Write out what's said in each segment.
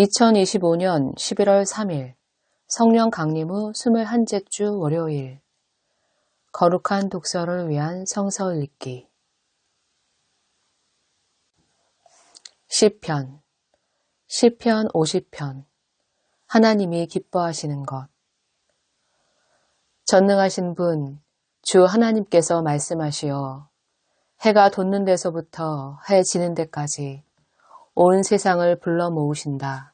2025년 11월 3일 성령 강림 후 21째 주 월요일. 거룩한 독서를 위한 성서 읽기. 시편 시편 50편. 하나님이 기뻐하시는 것. 전능하신 분 주 하나님께서 말씀하시어 해가 돋는 데서부터 해 지는 데까지 온 세상을 불러 모으신다.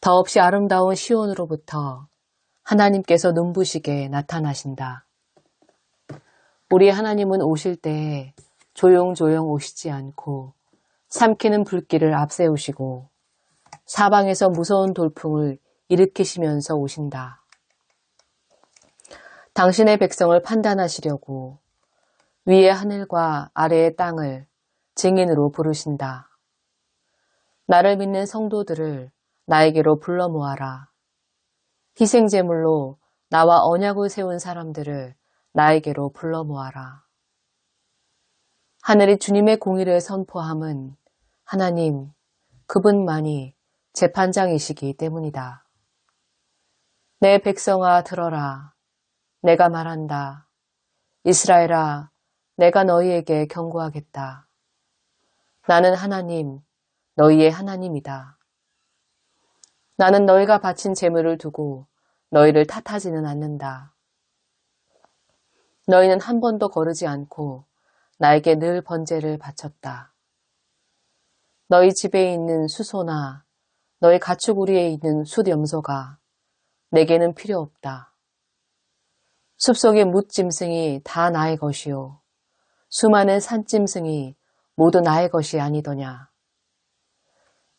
더없이 아름다운 시온으로부터 하나님께서 눈부시게 나타나신다. 우리 하나님은 오실 때 조용조용 오시지 않고 삼키는 불길을 앞세우시고 사방에서 무서운 돌풍을 일으키시면서 오신다. 당신의 백성을 판단하시려고 위의 하늘과 아래의 땅을 증인으로 부르신다. 나를 믿는 성도들을 나에게로 불러 모아라. 희생제물로 나와 언약을 세운 사람들을 나에게로 불러 모아라. 하늘이 주님의 공의를 선포함은 하나님, 그분만이 재판장이시기 때문이다. 내 백성아 들어라. 내가 말한다. 이스라엘아, 내가 너희에게 경고하겠다. 나는 하나님, 너희의 하나님이다. 나는 너희가 바친 재물을 두고 너희를 탓하지는 않는다. 너희는 한 번도 거르지 않고 나에게 늘 번제를 바쳤다. 너희 집에 있는 수소나 너희 가축우리에 있는 숫염소가 내게는 필요 없다. 숲속의 묻짐승이 다 나의 것이요. 수많은 산짐승이 모두 나의 것이 아니더냐.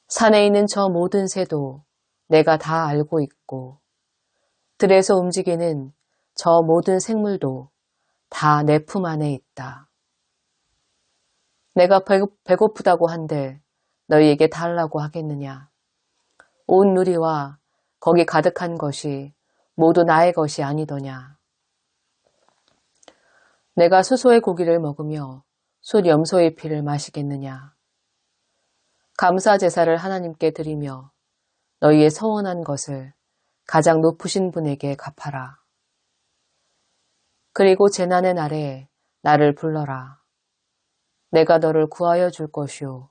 산에 있는 저 모든 새도 내가 다 알고 있고, 들에서 움직이는 저 모든 생물도 다 내 품 안에 있다. 내가 배고프다고 한들 너희에게 달라고 하겠느냐. 온 누리와 거기 가득한 것이 모두 나의 것이 아니더냐. 내가 수소의 고기를 먹으며 숫 염소의 피를 마시겠느냐. 감사 제사를 하나님께 드리며 너희의 서원한 것을 가장 높으신 분에게 갚아라. 그리고 재난의 날에 나를 불러라. 내가 너를 구하여 줄 것이요.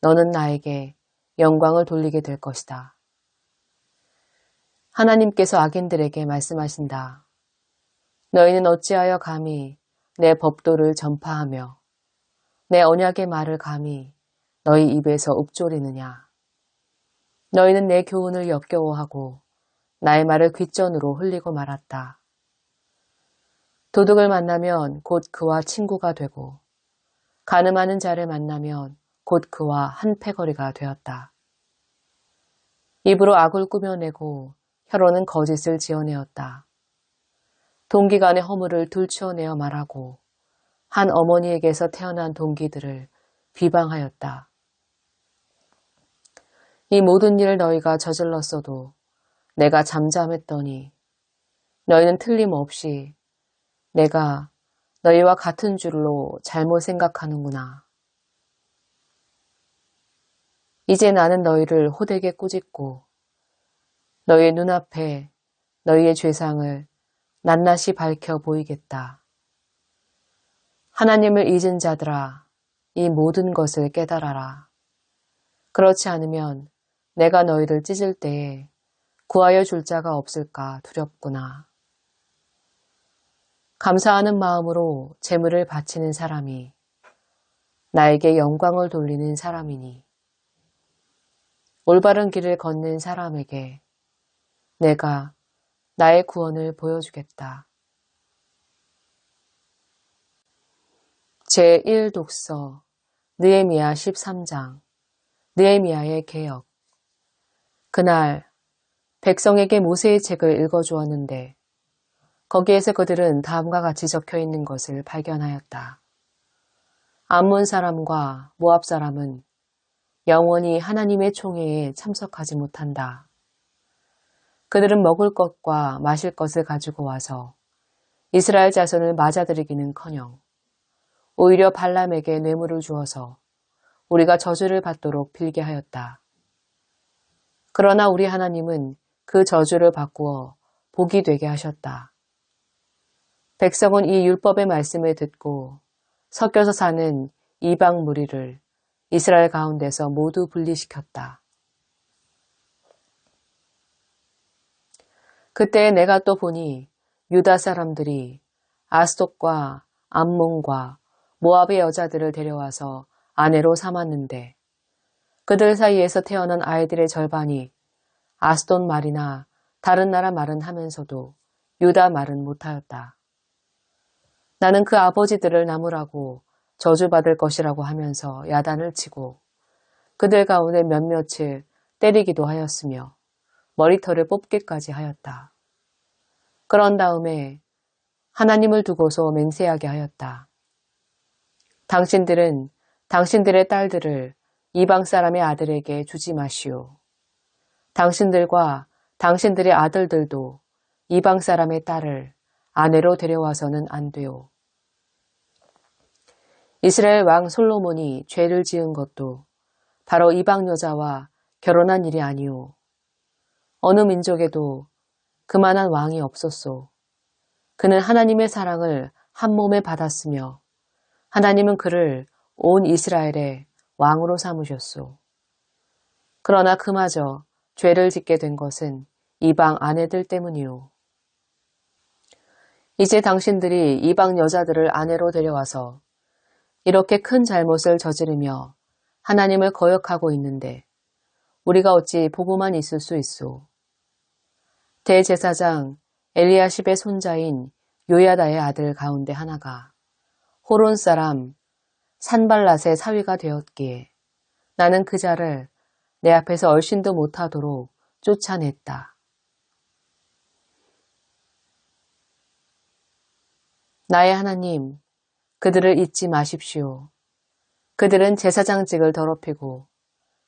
너는 나에게 영광을 돌리게 될 것이다. 하나님께서 악인들에게 말씀하신다. 너희는 어찌하여 감히 내 법도를 전파하며 내 언약의 말을 감히 너희 입에서 읊조리느냐. 너희는 내 교훈을 역겨워하고 나의 말을 귓전으로 흘리고 말았다. 도둑을 만나면 곧 그와 친구가 되고 가늠하는 자를 만나면 곧 그와 한 패거리가 되었다. 입으로 악을 꾸며내고 혀로는 거짓을 지어내었다. 동기간의 허물을 둘치어내어 말하고 한 어머니에게서 태어난 동기들을 비방하였다. 이 모든 일을 너희가 저질렀어도 내가 잠잠했더니 너희는 틀림없이 내가 너희와 같은 줄로 잘못 생각하는구나. 이제 나는 너희를 호되게 꾸짖고 너희의 눈앞에 너희의 죄상을 낱낱이 밝혀 보이겠다. 하나님을 잊은 자들아, 이 모든 것을 깨달아라. 그렇지 않으면 내가 너희를 찢을 때에 구하여 줄 자가 없을까 두렵구나. 감사하는 마음으로 재물을 바치는 사람이 나에게 영광을 돌리는 사람이니 올바른 길을 걷는 사람에게 내가 나의 구원을 보여주겠다. 제1독서 느에미야 13장 느에미야의 개혁 그날 백성에게 모세의 책을 읽어주었는데 거기에서 그들은 다음과 같이 적혀 있는 것을 발견하였다. 암몬 사람과 모압 사람은 영원히 하나님의 총회에 참석하지 못한다. 그들은 먹을 것과 마실 것을 가지고 와서 이스라엘 자손을 맞아들이기는커녕 오히려 발람에게 뇌물을 주어서 우리가 저주를 받도록 빌게 하였다. 그러나 우리 하나님은 그 저주를 바꾸어 복이 되게 하셨다. 백성은 이 율법의 말씀을 듣고 섞여서 사는 이방 무리를 이스라엘 가운데서 모두 분리시켰다. 그때 내가 또 보니 유다 사람들이 아스돗과 암몬과 모압의 여자들을 데려와서 아내로 삼았는데 그들 사이에서 태어난 아이들의 절반이 아스돈 말이나 다른 나라 말은 하면서도 유다 말은 못하였다. 나는 그 아버지들을 나무라고 저주받을 것이라고 하면서 야단을 치고 그들 가운데 몇몇을 때리기도 하였으며 머리털을 뽑기까지 하였다. 그런 다음에 하나님을 두고서 맹세하게 하였다. 당신들은 당신들의 딸들을 이방 사람의 아들에게 주지 마시오. 당신들과 당신들의 아들들도 이방 사람의 딸을 아내로 데려와서는 안 돼요. 이스라엘 왕 솔로몬이 죄를 지은 것도 바로 이방 여자와 결혼한 일이 아니오. 어느 민족에도 그만한 왕이 없었소. 그는 하나님의 사랑을 한 몸에 받았으며 하나님은 그를 온 이스라엘의 왕으로 삼으셨소. 그러나 그마저 죄를 짓게 된 것은 이방 아내들 때문이오. 이제 당신들이 이방 여자들을 아내로 데려와서 이렇게 큰 잘못을 저지르며 하나님을 거역하고 있는데 우리가 어찌 보고만 있을 수 있소. 대제사장 엘리야십의 손자인 요야다의 아들 가운데 하나가 호론 사람 산발랏의 사위가 되었기에 나는 그 자를 내 앞에서 얼씬도 못하도록 쫓아냈다. 나의 하나님, 그들을 잊지 마십시오. 그들은 제사장직을 더럽히고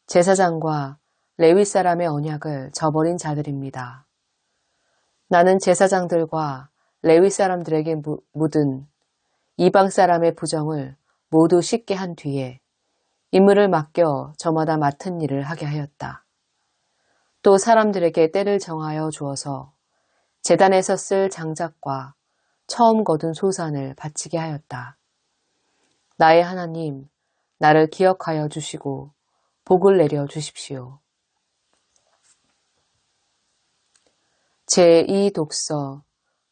제사장과 레위 사람의 언약을 저버린 자들입니다. 나는 제사장들과 레위 사람들에게 묻은 이방 사람의 부정을 모두 씻게 한 뒤에 임무를 맡겨 저마다 맡은 일을 하게 하였다. 또 사람들에게 때를 정하여 주어서 재단에서 쓸 장작과 처음 거둔 소산을 바치게 하였다. 나의 하나님, 나를 기억하여 주시고 복을 내려 주십시오. 제2독서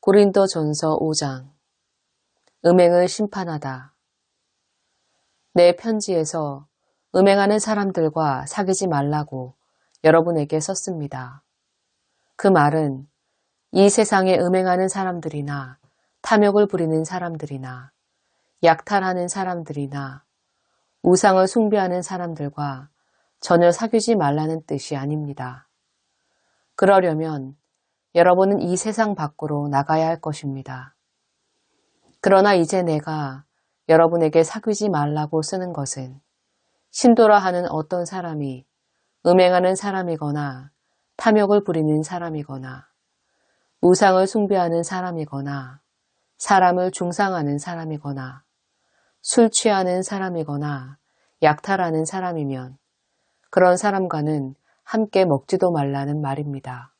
고린도 전서 5장 음행을 심판하다. 내 편지에서 음행하는 사람들과 사귀지 말라고 여러분에게 썼습니다. 그 말은 이 세상에 음행하는 사람들이나 탐욕을 부리는 사람들이나 약탈하는 사람들이나 우상을 숭배하는 사람들과 전혀 사귀지 말라는 뜻이 아닙니다. 그러려면 여러분은 이 세상 밖으로 나가야 할 것입니다. 그러나 이제 내가 여러분에게 사귀지 말라고 쓰는 것은 신도라 하는 어떤 사람이 음행하는 사람이거나 탐욕을 부리는 사람이거나 우상을 숭배하는 사람이거나 사람을 중상하는 사람이거나 술 취하는 사람이거나 약탈하는 사람이면 그런 사람과는 함께 먹지도 말라는 말입니다.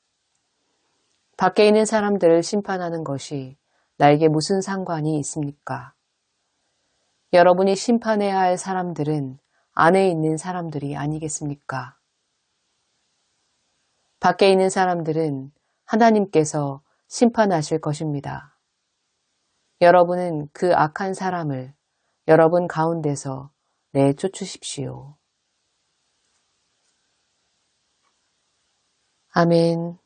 밖에 있는 사람들을 심판하는 것이 나에게 무슨 상관이 있습니까? 여러분이 심판해야 할 사람들은 안에 있는 사람들이 아니겠습니까? 밖에 있는 사람들은 하나님께서 심판하실 것입니다. 여러분은 그 악한 사람을 여러분 가운데서 내쫓으십시오. 아멘.